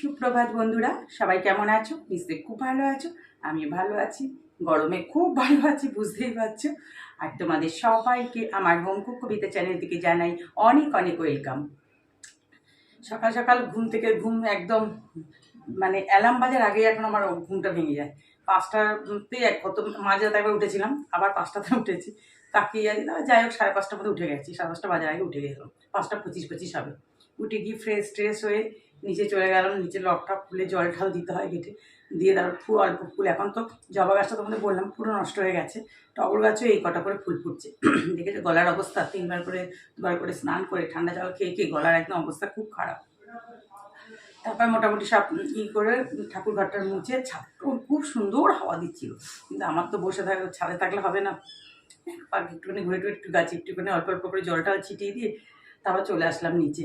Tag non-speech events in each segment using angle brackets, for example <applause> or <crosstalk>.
সুপ্রভাত বন্ধুরা, সবাই কেমন আছো? নিশ্চয়ই খুব ভালো আছো আমি ভালো আছি, গরমে খুব ভালো আছি, বুঝতেই পারছ। আর তোমাদের সবাইকে আমার হোমকুক কবিতা চ্যানেল থেকে জানাই অনেক অনেক ওয়েলকাম। সকাল সকাল ঘুম থেকে ঘুম একদম মানে অ্যালার্ম বাজার আগে এখন আমার ঘুমটা ভেঙে যায়। পাঁচটাতে এক কত মাঝে রাতে একবার উঠেছিলাম, আবার পাঁচটাতে উঠেছি। তাকিয়ে যাই হোক, সাড়ে পাঁচটার মধ্যে উঠে গেছি। সাড়ে পাঁচটা বাজার আগে উঠে গেলাম পাঁচটা পঁচিশ পঁচিশ হবে। উঠে গিয়ে ফ্রেশ ট্রেশ হয়ে নিচে চলে গেলাম নিচে লকটা খুলে জল ঠাল দিতে হয় গেটে। দিয়ে তারপর ফুল অল্প ফুল এখন তো জবা গাছটা তোমাদের বললাম, পুরো নষ্ট হয়ে গেছে। টগর গাছও এই কটা করে ফুল ফুটছে। <clears throat> দেখেছ গলার অবস্থা? তিনবার করে, দুবার করে স্নান করে ঠান্ডা জল খেয়ে খেয়ে গলার একদম অবস্থা খুব খারাপ। তারপর মোটামুটি সব ই করে ঠাকুর ঘরটার মুছে ছাদ খুব সুন্দর হাওয়া দিচ্ছিল। কিন্তু আমার তো বসে থাকলে ছাদে থাকলে হবে না। একটুখানি ঘুরে টুরে একটু গাছে একটুখানি অল্প অল্প করে জল টল ছিটিয়ে দিয়ে তারপর চলে আসলাম নিচে।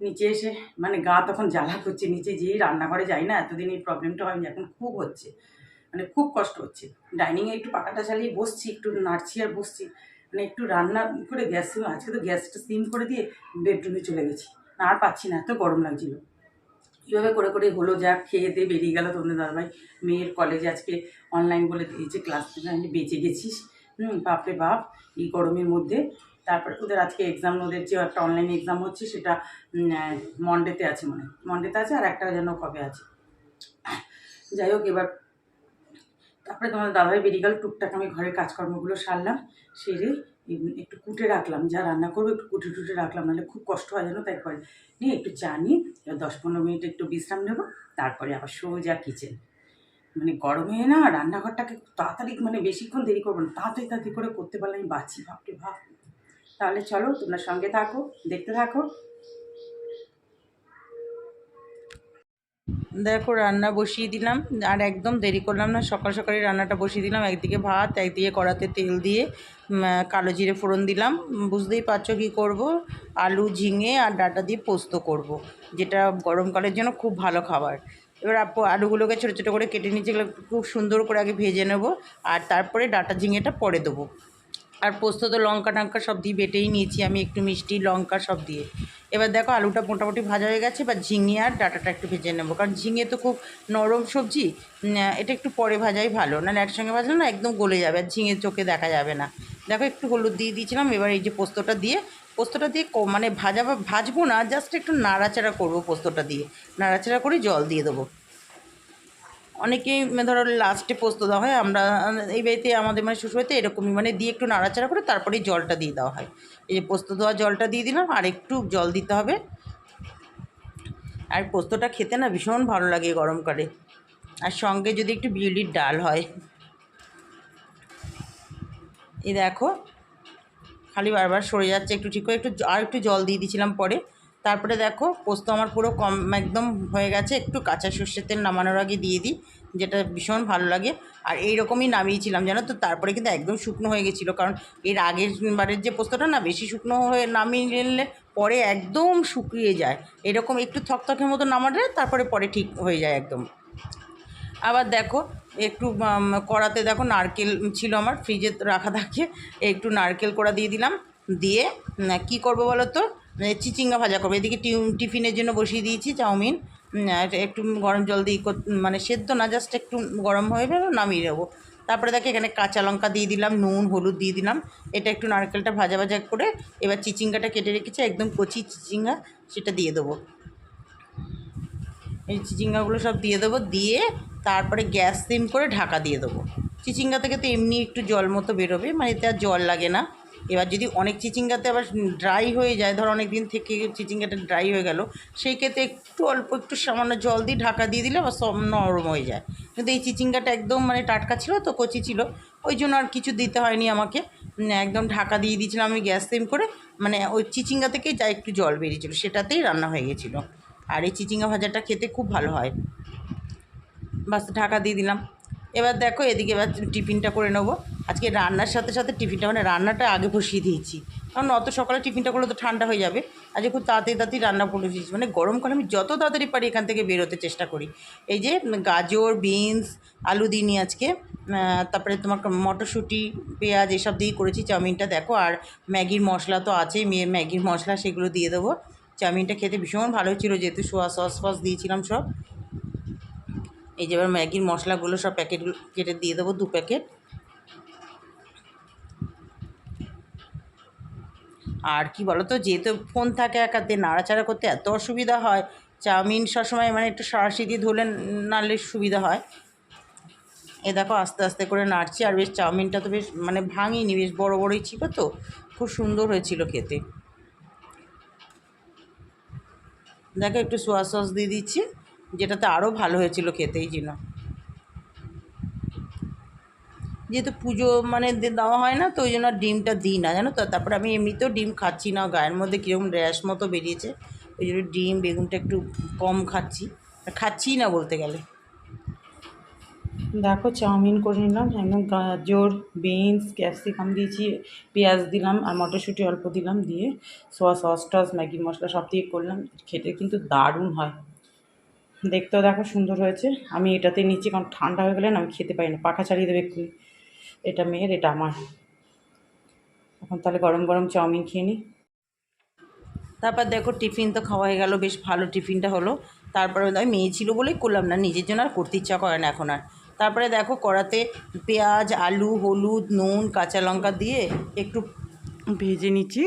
নিচে এসে মানে গা তখন জ্বালা করছে, নিচে যেই রান্নাঘরে যাই না, এতদিন এই প্রবলেমটা হয়নি, এখন খুব হচ্ছে মানে খুব কষ্ট হচ্ছে। ডাইনিংয়ে একটু পাখাটা চালিয়ে বসছি, একটু নাড়ছি আর বসছি মানে একটু রান্না করে গ্যাস আজকে তো গ্যাসটা সিম করে দিয়ে বেডরুমে চলে গেছি, না আর পাচ্ছি না, এত গরম লাগছিল। কীভাবে করে করে হলো, যা খেয়ে দিয়ে বেরিয়ে গেল তোমাদের দাদাভাই। মেয়ের কলেজে আজকে অনলাইন বলে দিয়েছে ক্লাস আমি বেঁচে গেছিস হুম, বাপরে বাপ, এই গরমের মধ্যে তারপরে ওদের আজকে এক্সাম ওদের যে একটা অনলাইন এক্সাম হচ্ছে সেটা মন্ডেতে আছে মনে মন্ডেতে আছে আর একটা যেন কবে আছে। যাই হোক, এবার তারপরে তোমার দাদাভাই বেরিয়ে গেল টুকটাক আমি ঘরের কাজকর্মগুলো সারলাম, সেরে একটু কুটে রাখলাম। যা রান্না করব একটু কুটে টুটে রাখলাম, নাহলে খুব কষ্ট হয় যেন তাই করে নিয়ে একটু চা নিয়ে দশ পনেরো মিনিট একটু বিশ্রাম নেব, তারপরে আবার সোজা কিচেন মানে গরমে না রান্নাঘরটাকে তাড়াতাড়ি মানে বেশিক্ষণ দেরি করব না, তাড়াতাড়ি তাড়াতাড়ি করে করতে পারলে আমি বাঁচি ভাবতে ভাব তাহলে চলো তোমরা সঙ্গে থাকো, দেখতে থাকো। দেখো, রান্না বসিয়ে দিলাম। আর একদম দেরি করলাম না, সকাল সকালে রান্নাটা বসিয়ে দিলাম। একদিকে ভাত, একদিকে কড়াতে তেল দিয়ে কালো জিরে ফোড়ন দিলাম। বুঝতেই পারছ কী করব? আলু, ঝিঙে আর ডাটা দিয়ে পোস্ত করব। যেটা গরমকালের জন্য খুব ভালো খাবার। এবার আলুগুলোকে ছোটো ছোটো করে কেটে এগুলো খুব সুন্দর করে আগে ভেজে নেব, আর তারপরে ডাটা, ঝিঙেটা পরে দেবো। আর পোস্ত তো লঙ্কা টঙ্কা সব দিয়ে বেটেই নিয়েছি আমি একটু মিষ্টি, লঙ্কা সব দিয়ে। এবার দেখো আলুটা মোটামুটি ভাজা হয়ে গেছে, এবার ঝিঙে আর ডাটাটা একটু ভেজে নেব। কারণ ঝিঙে তো খুব নরম সবজি এটা একটু পরে ভাজাই ভালো। না একসঙ্গে ভাজলে না একদম গলে যাবে, আর ঝিঙে চোখে দেখা যাবে না। দেখো একটু হলুদ দিয়ে দিয়েছিলাম, এবার এই যে পোস্তটা দিয়ে পোস্তটা দিয়ে ক- মানে ভাজা বা- ভাজবো না, জাস্ট একটু নাড়াচাড়া করব পোস্তটা দিয়ে। নাড়াচাড়া করে জল দিয়ে দেবো। অনেকেই ধরো লাস্টে পোস্ত দেওয়া হয়, আমরা, এই বাড়িতে আমাদের মানে শ্বশুরবাড়িতে এরকমই মানে দিয়ে একটু নাড়াচাড়া করে তারপরেই জলটা দিয়ে দেওয়া হয়। এই যে পোস্ত দেওয়া জলটা দিয়ে দিলাম, আর একটু জল দিতে হবে। আর পোস্তটা খেতে না ভীষণ ভালো লাগে গরমকালে। আর সঙ্গে যদি একটু বিউলির ডাল হয়। এই দেখো, খালি বারবার সরে যাচ্ছে, একটু ঠিক করে একটু আর একটু জল দিয়ে দিয়েছিলাম পরে। তারপরে দেখো পোস্ত আমার পুরো কম, একদম হয়ে গেছে। একটু কাঁচা সর্ষের তেল নামানোর আগে দিয়ে দিই, যেটা ভীষণ ভালো লাগে। আর এই রকমই নামিয়েছিলাম, জানো তো? তারপরে কিন্তু একদম শুকনো হয়ে গেছিল, কারণ এর আগের বারের যে পোস্তটা না, বেশি শুকনো হয়ে নামিয়ে নিলে পরে একদম শুকিয়ে যায়। এরকম একটু থকথকের মতো নামালে তারপরে পরে ঠিক হয়ে যায় একদম। আবার দেখো, একটু কড়াতে দেখো নারকেল ছিল আমার, ফ্রিজে রাখা থাকে, একটু নারকেল কড়া দিয়ে দিলাম। দিয়ে কি করব বলো তো? চিচিঙ্গা ভাজা করব। এদিকে টিফিনের জন্য বসিয়ে দিয়েছি চাউমিন। একটু গরম জল দিয়ে মানে সেদ্ধ না জাস্ট একটু গরম হয়ে গেল নামিয়ে দেবো তারপরে দেখে এখানে কাঁচা লঙ্কা দিয়ে দিলাম, নুন, হলুদ দিয়ে দিলাম। এটা একটু নারকেলটা ভাজা ভাজা করে এবার চিচিঙ্গাটা কেটে রেখেছি, একদম কচি চিচিঙ্গা, সেটা দিয়ে দেবো। এই চিচিঙ্গাগুলো সব দিয়ে দেবো, দিয়ে তারপরে গ্যাস সিম করে ঢাকা দিয়ে দেবো। চিচিঙ্গা থেকে তো এমনি একটু জল মতো বেরোবে মানে এতে আর জল লাগে না। এবার যদি অনেক চিচিঙ্গাতে আবার ড্রাই হয়ে যায়, ধর অনেক দিন থেকে চিচিঙ্গাটা ড্রাই হয়ে গেল, সেই ক্ষেত্রে একটু অল্প একটু সামান্য জল দিয়ে ঢাকা দিয়ে দিলে আবার সব নরম হয়ে যায়। কিন্তু এই চিচিঙ্গাটা একদম মানে টাটকা ছিল তো, কচি ছিল, ওই জন্য আর কিছু দিতে হয়নি আমাকে। একদম ঢাকা দিয়ে দিয়েছিলাম আমি গ্যাস সিম করে মানে ওই চিচিঙ্গা থেকেই যা একটু জল বেরিয়েছিল, সেটাতেই রান্না হয়ে গেছিল। আর এই চিচিঙ্গা ভাজাটা খেতে খুব ভালো হয়। বাস ঢাকা দিয়ে দিলাম। এবার দেখো এদিকে এবার টিফিনটা করে নেব। আজকে রান্নার সাথে সাথে টিফিনটা মানে রান্নাটা আগে বসিয়ে দিয়েছি। কারণ অত সকালে টিফিনটা করলে তো ঠান্ডা হয়ে যাবে। আজকে খুব তাড়াতাড়ি তাড়াতাড়ি রান্না করে দিয়েছি মানে গরমকালে আমি যত তাড়াতাড়ি পারি এখান থেকে বেরোতে চেষ্টা করি। এই যে গাজর, বিনস, আলু দিইনি আজকে তারপরে তোমার মটরশুঁটি, পেঁয়াজ এসব দিয়েই করেছি। চাউমিনটা দেখো, আর ম্যাগির মশলা তো আছেই। মেয়ে ম্যাগির মশলা সেগুলো দিয়ে দেবো। চাউমিনটা খেতে ভীষণ ভালো ছিল যেহেতু সোয়া সস ফস দিয়েছিলাম সব। এই যে এবার ম্যাগির মশলাগুলো সব প্যাকেটগুলো কেটে দিয়ে দেবো দু প্যাকেট। আর কি বলো তো যেহেতু ফোন থাকে একাতে, নাড়াচাড়া করতে এত অসুবিধা হয়, চাউমিন সবসময় মানে একটু সারাশি দিয়ে ধরলে নাড়লে সুবিধা হয়। এ দেখো, আস্তে আস্তে করে নাড়ছি, আর বেশ চাউমিনটা তো বেশ মানে ভাঙিনি, বেশ বড় বড়ই ছিল তো, খুব সুন্দর হয়েছিল খেতে। দেখো, একটু সোয়া সস দিয়ে দিচ্ছি। যেটাতে আরও ভালো হয়েছিল খেতে এই জন্য যেহেতু পুজো মানে দেওয়া হয় না, তো ওই জন্য ডিমটা দিই না, জানো তো? তারপরে আমি এমনিতেও ডিম খাচ্ছি না, গায়ের মধ্যে কীরকম র্যাশ মতো বেরিয়েছে। ওই জন্য ডিম, বেগুনটা একটু কম খাচ্ছি। আর খাচ্ছিই না বলতে গেলে। দেখো, চাউমিন করে নিলাম, একদম গাজর, বিনস, ক্যাপসিকাম দিয়েছি, পেঁয়াজ দিলাম আর মটরশুঁটি অল্প দিলাম দিয়ে, সোয়া সস টস, ম্যাগি মশলা সব দিয়ে করলাম। খেতে কিন্তু দারুণ হয়। দেখতেও দেখো সুন্দর হয়েছে। আমি এটাতে নিচ্ছি, কারণ ঠান্ডা হয়ে গেলে না আমি খেতে পারি না। পাখা ছাড়িয়ে দেবে একটু। এটা মেয়ের, এটা আমার। এখন তাহলে গরম গরম চাউমিন খেয়ে নিই তারপর দেখো টিফিন তো খাওয়া হয়ে গেল, বেশ ভালো টিফিনটা হলো। তারপরে আমি মেয়ে ছিল বলেই করলাম না, নিজের জন্য আর করতে ইচ্ছা করে না এখন আর। তারপরে দেখো কড়াতে পেঁয়াজ, আলু, হলুদ, নুন, কাঁচা লঙ্কা দিয়ে একটু ভেজে নিচ্ছি।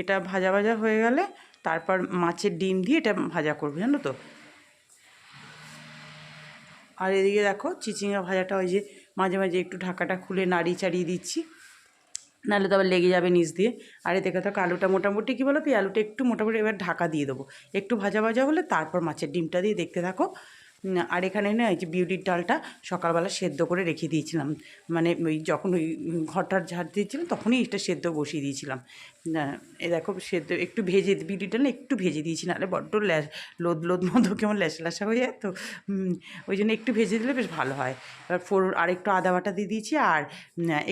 এটা ভাজা ভাজা হয়ে গেলে, তারপর মাছের ডিম দিয়ে এটা ভাজা করব, জানো তো? আর এদিকে দেখো চিচিঙ্গা ভাজাটা ওই যে মাঝে মাঝে একটু ঢাকাটা খুলে নাড়ি চাড়িয়ে দিচ্ছি। নাহলে তো আবার লেগে যাবে নিচ দিয়ে। আর এদিকে তো আলুটা মোটামুটি কী বলো তো আলুটা একটু মোটামুটি এবার ঢাকা দিয়ে দেবো। একটু ভাজা ভাজা হলে তারপর মাছের ডিমটা দিয়ে দেখতে থাকো। আর এখানে না যে বিউলির ডালটা সকালবেলা সেদ্ধ করে রেখে দিয়েছিলাম। মানে ওই যখন ওই ঘরটার ঝাড় দিয়েছিলাম তখনই এটা সেদ্ধ বসিয়ে দিয়েছিলাম। এ দেখো সেদ্ধ একটু ভেজে বিউলির ডাল একটু ভেজে দিয়েছি নাহলে বড্ড ল্যাস, লোদ লোদ মতো কেমন ল্যাসা হয়ে যায় তো। ওই জন্য একটু ভেজে দিলে বেশ ভালো হয়। এবার ফোড়ন আর একটু আদা বাটা দিয়ে দিয়েছি আর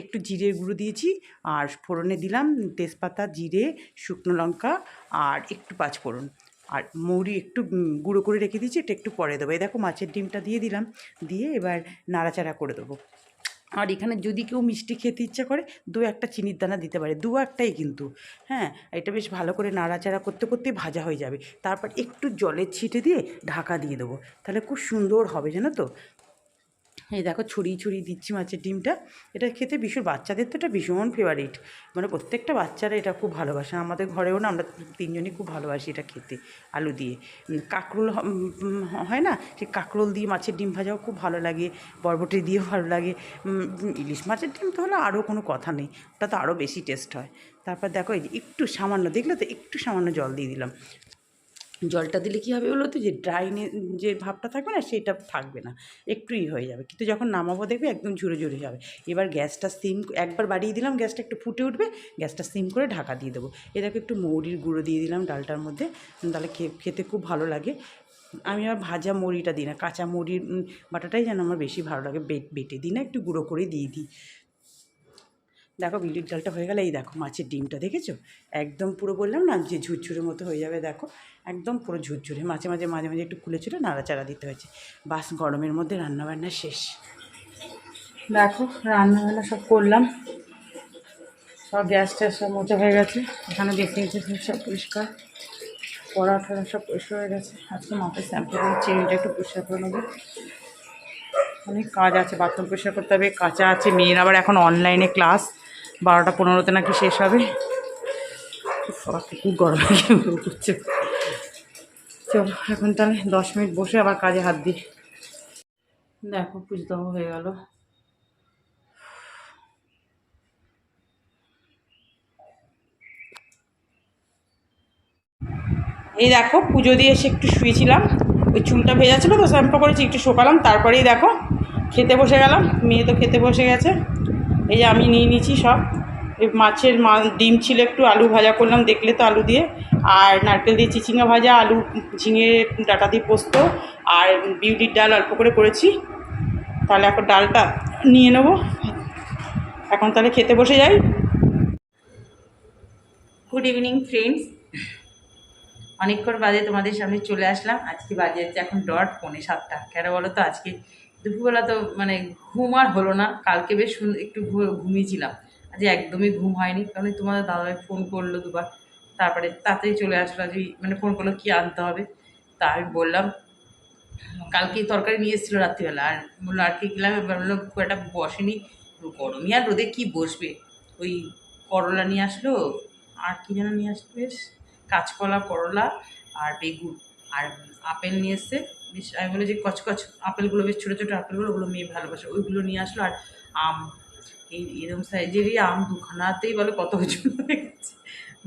একটু জিরের গুঁড়ো দিয়েছি। আর ফোড়নে দিলাম তেজপাতা, জিরে, শুকনো লঙ্কা আর একটু পাঁচ পাঁচফোড়ন। আর মৌরি একটু গুঁড়ো করে রেখে দিয়েছি, এটা একটু পরে দেবো। এই দেখো মাছের ডিমটা দিয়ে দিলাম, দিয়ে এবার নাড়াচাড়া করে দেবো। আর এখানে যদি কেউ মিষ্টি খেতে ইচ্ছা করে, দু একটা চিনির দানা দিতে পারে, দু একটাই কিন্তু। হ্যাঁ এটা বেশ ভালো করে নাড়াচাড়া করতে করতে ভাজা হয়ে যাবে। তারপর একটু জলের ছিটে দিয়ে ঢাকা দিয়ে দেবো। তাহলে খুব সুন্দর হবে, জানো তো? এই দেখো ছড়িয়ে ছড়িয়ে দিচ্ছি মাছের ডিমটা। এটা খেতে ভীষণ, বাচ্চাদের তো এটা ভীষণ ফেভারিট মানে প্রত্যেকটা বাচ্চারা এটা খুব ভালোবাসে। আমাদের ঘরেও না আমরা তিনজনই খুব ভালোবাসি এটা খেতে, আলু দিয়ে। কাঁকরোল হয় না? সেই কাঁকরোল দিয়ে মাছের ডিম ভাজাও খুব ভালো লাগে, বরবটি দিয়েও ভালো লাগে। ইলিশ মাছের ডিম তো হলে আরও কোনো কথা নেই। ওটা তো আরও বেশি টেস্ট হয়। তারপর দেখো এই যে একটু সামান্য, দেখলে তো একটু সামান্য জল দিয়ে দিলাম। জলটা দিলে কী হবে বলো তো? যে ড্রাইনে যে ভাবটা থাকবে না, সেটা থাকবে না। একটুই হয়ে যাবে। কিন্তু যখন নামাবো দেখবে একদম ঝুরে ঝুরে যাবে। এবার গ্যাসটা সিম একবার বাড়িয়ে দিলাম, গ্যাসটা একটু ফুটে উঠবে, গ্যাসটা সিম করে ঢাকা দিয়ে দেবো। এটাকে একটু মৌরির গুঁড়ো দিয়ে দিলাম ডালটার মধ্যে। তাহলে খেতে খুব ভালো লাগে। আমি আর ভাজা মুড়িটা দিই না, কাঁচা মুড়ির বাটাটাই যেন আমার বেশি ভালো লাগে। বেটে দিই না, একটু গুঁড়ো করে দিয়ে দিই। দেখো বিউলির ডালটা হয়ে গেলে এই দেখো মাছের ডিমটা, দেখেছ? একদম পুরো বললাম না যে ঝুরঝুরের মতো হয়ে যাবে, দেখো? একদম পুরো ঝুরঝুরে, মাঝে মাঝে মাঝে মাঝে একটু খুলে চুলে নাড়াচাড়া দিতে হয়েছে। বাস, গরমের মধ্যে রান্নাবান্না শেষ। দেখো, রান্নাবান্না সব করলাম। সব গ্যাস ট্যাস সব মোচা হয়ে গেছে। এখানে বেসিন টেসিন সব পরিষ্কার। পড়া পরাঠা সব পরিষ্কার হয়ে গেছে। আজকে মাথায় শ্যাম্পু করে চিনিটা একটু পরিষ্কার করে নেব। অনেক কাজ আছে বাথরুম পরিষ্কার করতে হবে, কাঁচা আছে, মেয়ের আবার এখন অনলাইনে ক্লাস বারোটা পনেরোতে নাকি শেষ হবে। খুব গরম করছে চলো, এখন তাহলে দশ মিনিট বসে আবার কাজে হাত দিই। দেখো পুজো দেওয়া হয়ে গেল। এই দেখো, পুজো দিয়ে এসে একটু শুয়েছিলাম। ওই চুলটা ভেজা ছিল তো শ্যাম্পু করেছি একটু শোকালাম। তারপরেই দেখো, খেতে বসে গেলাম। মেয়ে তো খেতে বসে গেছে। এই যে আমি নিয়ে নিয়েছি সব। এই মাছের মা, ডিম ছিল একটু, আলু ভাজা করলাম, দেখলে তো আলু দিয়ে। আর নারকেল দিয়ে চিচিঙ্গা ভাজা, আলু, ঝিঙে, ডাটা দিয়ে পোস্ত, আর বিউলির ডাল অল্প করে করেছি। তাহলে এখন ডালটা নিয়ে নেব। এখন তাহলে খেতে বসে যাই। গুড ইভিনিং ফ্রেন্ডস অনেকক্ষণ বাদে তোমাদের সামনে চলে আসলাম। আজকে বাজে হচ্ছে এখন ডট, পৌনে সাতটা। কেন বলো তো? আজকে দুপুরবেলা তো মানে ঘুম আর হলো না। কালকে বেশ একটু ঘুমিয়েছিলাম। আজ একদমই ঘুম হয়নি। কারণ তোমাদের দাদাভাই ফোন করল দুবার। তারপরে তাড়াতাড়ি চলে আসলো আজ মানে ফোন করল, কী আনতে হবে? তা আমি বললাম কালকে তরকারি নিয়ে এসেছিল রাত্রিবেলা। আর বলল, আর কি খেলাম এবার বলল খুব একটা বসেনি। গরমই আর রোদে কি বসবে? ওই করলা নিয়ে আসলো, আর কি যেন নিয়ে আসলো বেশ। কাঁচকলা, করলা আর বেগুন। আর আপেল নিয়ে এসছে। বেশ আমি বলে যে কচকচ আপেলগুলো, বেশ ছোটো ছোটো আপেলগুলো, ওগুলো মেয়ে ভালোবাসে। ওইগুলো নিয়ে আসলো আর আম। এই এরকম সাইজেরই আম দুখানাতেই বলে কত ওজন গেছে।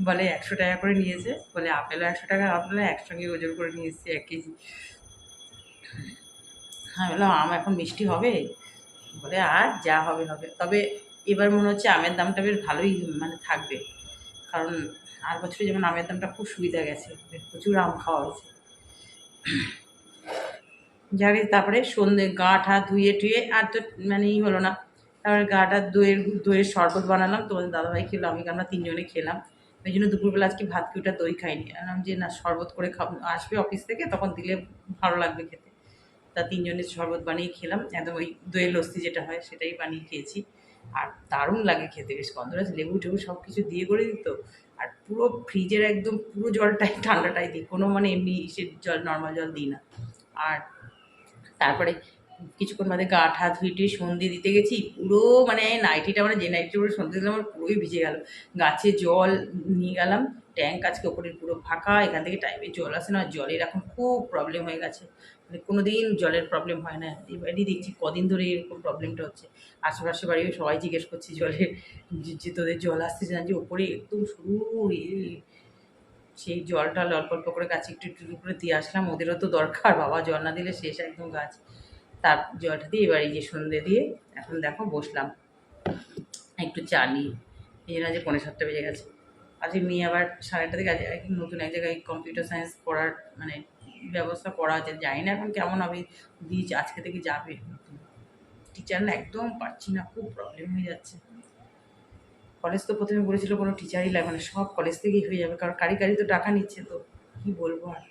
বলে একশো টাকা করে নিয়েছে। বলে আপেলও একশো টাকা আপেল একসঙ্গে ওজন করে নিয়ে এসেছি এক কেজি। হ্যাঁ বললাম, আম এখন মিষ্টি হবে? বলে, আর যা হবে হবে। তবে এবার মনে হচ্ছে আমের দামটা বেশ ভালোই মানে থাকবে। কারণ আর বছরে যেমন আমের দামটা খুব সুবিধা গেছে প্রচুর আম খাওয়া হয়েছে। যাকে তারপরে সন্ধে গা ঠা ধুয়ে টুয়ে, আর তো মানে ই হলো না। তারপরে গাটা দইয়ের দইয়ের শরবত বানালাম। তোমাদের দাদাভাই খেলো, আমি আমরা তিনজনে খেলাম। ওই জন্য দুপুরবেলা আজকে ভাত কিউটা দই খাইনি। আনলাম যে না, শরবত করে খাব, আসবে অফিস থেকে, তখন দিলে ভালো লাগবে খেতে। তা তিনজনের শরবত বানিয়ে খেলাম। একদম ওই দইয়ের লস্যি যেটা হয়, সেটাই বানিয়ে খেয়েছি। আর দারুণ লাগে খেতে, বেশ গন্ধরাজ, লেবু টেবু সব কিছু দিয়ে করে দিত। আর পুরো ফ্রিজের একদম পুরো জলটাই, ঠান্ডাটাই দিই। কোনো মানে এমনি সে জল নর্মাল জল দিই না। আর তারপরে কিছুক্ষণ বাদে গা ঠা ধুয়ে টুয়ে সন্ধে দিতে গেছি, পুরো মানে নাইটিটা মানে যে নাইটিটা পরে সন্ধে দিলাম আমার পুরোই ভিজে গেল। গাছে জল নিয়ে গেলাম ট্যাঙ্ক আজকে ওপরের পুরো ফাঁকা, এখান থেকে টাইমে জল আসে না, জলের এখন খুব প্রবলেম হয়ে গেছে। মানে কোনো দিন জলের প্রবলেম হয় না এবারই দেখছি কদিন ধরে এরকম প্রবলেমটা হচ্ছে। আশেপাশে বাড়িও সবাই জিজ্ঞেস করছি জলের, যে- তোদের জল আসছে না যে ওপরে একদম শুরু সেই জলটা অল্প অল্প করে গাছে একটু একটু করে দিয়ে আসলাম। ওদেরও তো দরকার, বাবা জল না দিলে শেষ একদম গাছ। তার জলটা দিয়ে এবার এই যে সন্ধে দিয়ে এখন দেখো বসলাম। একটু চা এই জন্য যে পনেরো সাতটা বেজে গেছে। আজকে মেয়ে আবার সাড়ে আটটা থেকে আজ নতুন এক জায়গায় কম্পিউটার সায়েন্স পড়ার মানে ব্যবস্থা করা আছে। জানি না এখন কেমন হবে। দিয়েছে, আজকে থেকে যাবে। টিচার না একদম পাচ্ছি না, খুব প্রবলেম হয়ে যাচ্ছে। কলেজ তো প্রথমে বলেছিল কোনো টিচারই লাগবে না, সব কলেজ থেকেই হয়ে যাবে, কারণ কারি কারি তো টাকা নিচ্ছে তো, কী বলব আর?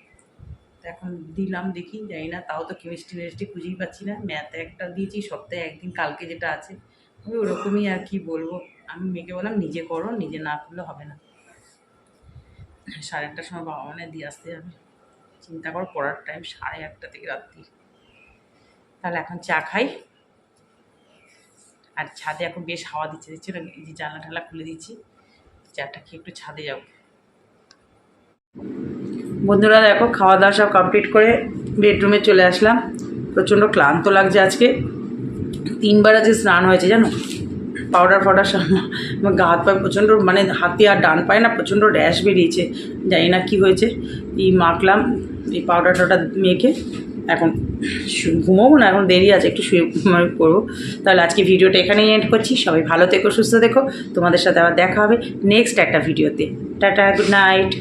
তো এখন দিলাম দেখি, জানি না, তাও তো কেমিস্ট্রি মেমিস্ট্রি খুঁজেই পাচ্ছি না ম্যাথ একটা দিয়েছি, সপ্তাহে একদিন, কালকে যেটা আছে ওই ওরকমই আর কি বলব, আমি মেয়েকে বললাম, নিজে করো, নিজে না করলে হবে না। সাড়ে আটটার সময় বাবা মানে দিয়ে আসতে যাবে। চিন্তা করো, পড়ার টাইম সাড়ে আটটা থেকে রাত্রি। তাহলে এখন চা খাই। আর ছাদে এখন বেশ হাওয়া দিচ্ছে দিচ্ছে এই যে জানলা ঠালা খুলে দিচ্ছি। চাটা খেয়ে একটু ছাদে যাব বন্ধুরা, দেখো খাওয়া দাওয়া সব কমপ্লিট করে বেডরুমে চলে আসলাম। প্রচণ্ড ক্লান্ত লাগছে আজকে। তিনবার আজকে স্নান হয়েছে, জানো? পাউডার ফাউডার সব গা হাত পায়ে প্রচণ্ড মানে হাতে আর ডান পায়ে না, প্রচণ্ড র্যাশ বেরিয়েছে। জানি না কী হয়েছে। এই মাখলাম, এই পাউডার টাউডার মেখে এখন ঘুমোবো না, এখন দেরি আছে, একটু শুয়ে করব তাহলে আজকে ভিডিওটা এখানেই এন্ড করছি। সবাই ভালো থেকো, সুস্থ দেখো তোমাদের সাথে আবার দেখা হবে নেক্সট একটা ভিডিওতে। Tata good night